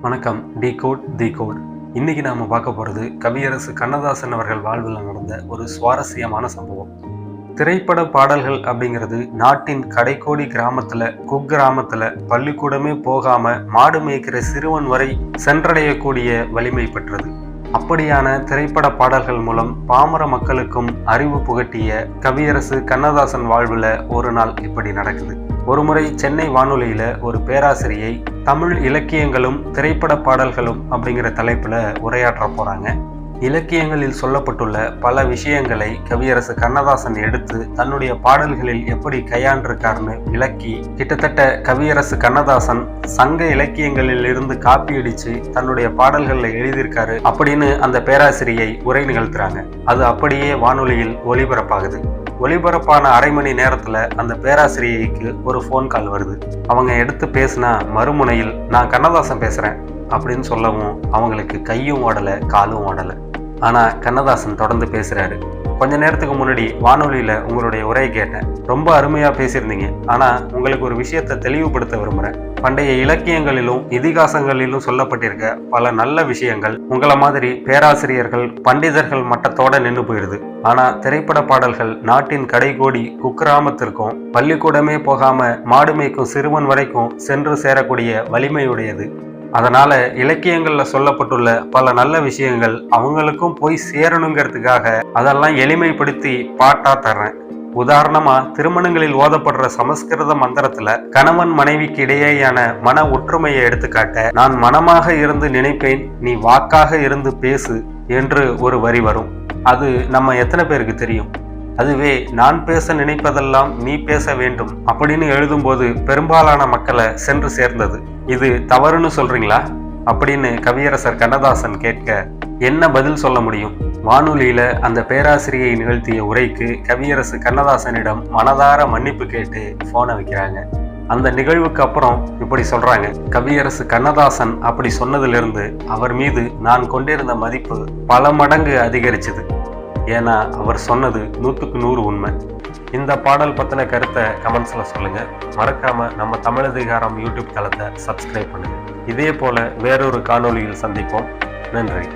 வணக்கம். The goat the goat. இன்னைக்கு நாம பார்க்க போறது கவியரசு கண்ணதாசன் அவர்கள் வாழ்வில் நடந்த ஒரு சுவாரஸ்யமான சம்பவம். திரைப்பட பாடல்கள் அப்படிங்கிறது நாட்டின் கடைக்கோடி கிராமத்துல குக்கிராமத்துல பள்ளிக்கூடமே போகாம மாடு மேய்க்கிற சிறுவன் வரை சென்றடையக்கூடிய வலிமை பெற்றது. அப்படியான திரைப்பட பாடல்கள் மூலம் பாமர மக்களுக்கும் அறிவு புகட்டிய கவியரசு கண்ணதாசன் வாழ்வுல ஒரு நாள் இப்படி நடக்குது. ஒருமுறை சென்னை வானொலியில ஒரு பேராசிரியை தமிழ் இலக்கியங்களும் திரைப்பட பாடல்களும் அப்படிங்கிற தலைப்புல உரையாற்ற போறாங்க. இலக்கியங்களில் சொல்லப்பட்டுள்ள பல விஷயங்களை கவியரசு கண்ணதாசன் எடுத்து தன்னுடைய பாடல்களில் எப்படி கையாண்டிருக்கார்னு விளக்கி கிட்டத்தட்ட கவியரசு கண்ணதாசன் சங்க இலக்கியங்களில் இருந்து காப்பி அடிச்சு தன்னுடைய பாடல்களில் எழுதியிருக்காரு அப்படின்னு அந்த பேராசிரியை உரை நிகழ்த்துறாங்க. அது அப்படியே வானொலியில் ஒளிபரப்பாகுது ஒளிபரப்பான அரை மணி நேரத்துல அந்த பேராசிரியைக்கு ஒரு ஃபோன் கால் வருது. அவங்க எடுத்து பேசினா மறுமுனையில் நான் கண்ணதாசன் பேசுறேன் அப்படின்னு சொல்லவும் அவங்களுக்கு கையும் ஓடலை காலும் ஓடலை. ஆனால் கண்ணதாசன் தொடர்ந்து பேசுகிறாரு கொஞ்ச நேரத்துக்கு முன்னாடி வானொலியில் உங்களுடைய உரையை கேட்டேன். ரொம்ப அருமையாக பேசியிருந்தீங்க. ஆனால் உங்களுக்கு ஒரு விஷயத்தை தெளிவுபடுத்த விரும்புகிறேன் பண்டைய இலக்கியங்களிலும் இதிகாசங்களிலும் சொல்லப்பட்டிருக்க பல நல்ல விஷயங்கள் உங்களை மாதிரி பேராசிரியர்கள் பண்டிதர்கள் மட்டத்தோட நின்று போயிடுது ஆனால் திரைப்பட பாடல்கள் நாட்டின் கடைகோடி குக்கிராமத்திற்கும் பள்ளிக்கூடமே போகாம மாடு மேய்க்கும் சிறுவன் வரைக்கும் சென்று சேரக்கூடிய வலிமையுடையது. அதனால் இலக்கியங்களில் சொல்லப்பட்டுள்ள பல நல்ல விஷயங்கள் அவங்களுக்கும் போய் சேரணுங்கிறதுக்காக அதெல்லாம் எளிமைப்படுத்தி பாட்டாக தர்றேன். உதாரணமா திருமணங்களில் ஓதப்படுற சமஸ்கிருத மந்திரத்துல கணவன் மனைவிக்கு இடையேயான மன ஒற்றுமையை எடுத்துக்காட்ட நான் மனமாக இருந்து நினைப்பேன் நீ வாக்காக இருந்து பேசு என்று ஒரு வரி வரும். அது நம்ம எத்தனை பேருக்கு தெரியும்? அதுவே நான் பேச நினைப்பதெல்லாம் நீ பேச வேண்டும் அப்படின்னு எழுதும்போது பெரும்பாலான மக்களை சென்று சேர்ந்தது. இது தவறுன்னு சொல்றீங்களா? அப்படின்னு கவியரசர் கண்ணதாசன் கேட்க என்ன பதில் சொல்ல முடியும்? வானொலியில அந்த பேராசிரியை நிகழ்த்திய உரைக்கு கவியரசு கண்ணதாசனிடம் மனதார மன்னிப்பு கேட்டு போனை வைக்கிறாங்க. அந்த நிகழ்வுக்கு அப்புறம் இப்படி சொல்றாங்க கவியரசு கண்ணதாசன் அப்படி சொன்னதிலிருந்து அவர் மீது நான் கொண்டிருந்த மதிப்பு பல மடங்கு அதிகரிச்சது. ஏன்னா அவர் சொன்னது நூற்றுக்கு நூறு உண்மை. இந்த பாடல் பற்றின கருத்தை கமெண்ட்ஸில் சொல்லுங்கள் மறக்காமல் நம்ம தமிழதிகாரம் யூடியூப் தளத்தை சப்ஸ்கிரைப் பண்ணுங்கள் இதே போல் வேறொரு காணொளியில் சந்திப்போம். நன்றி.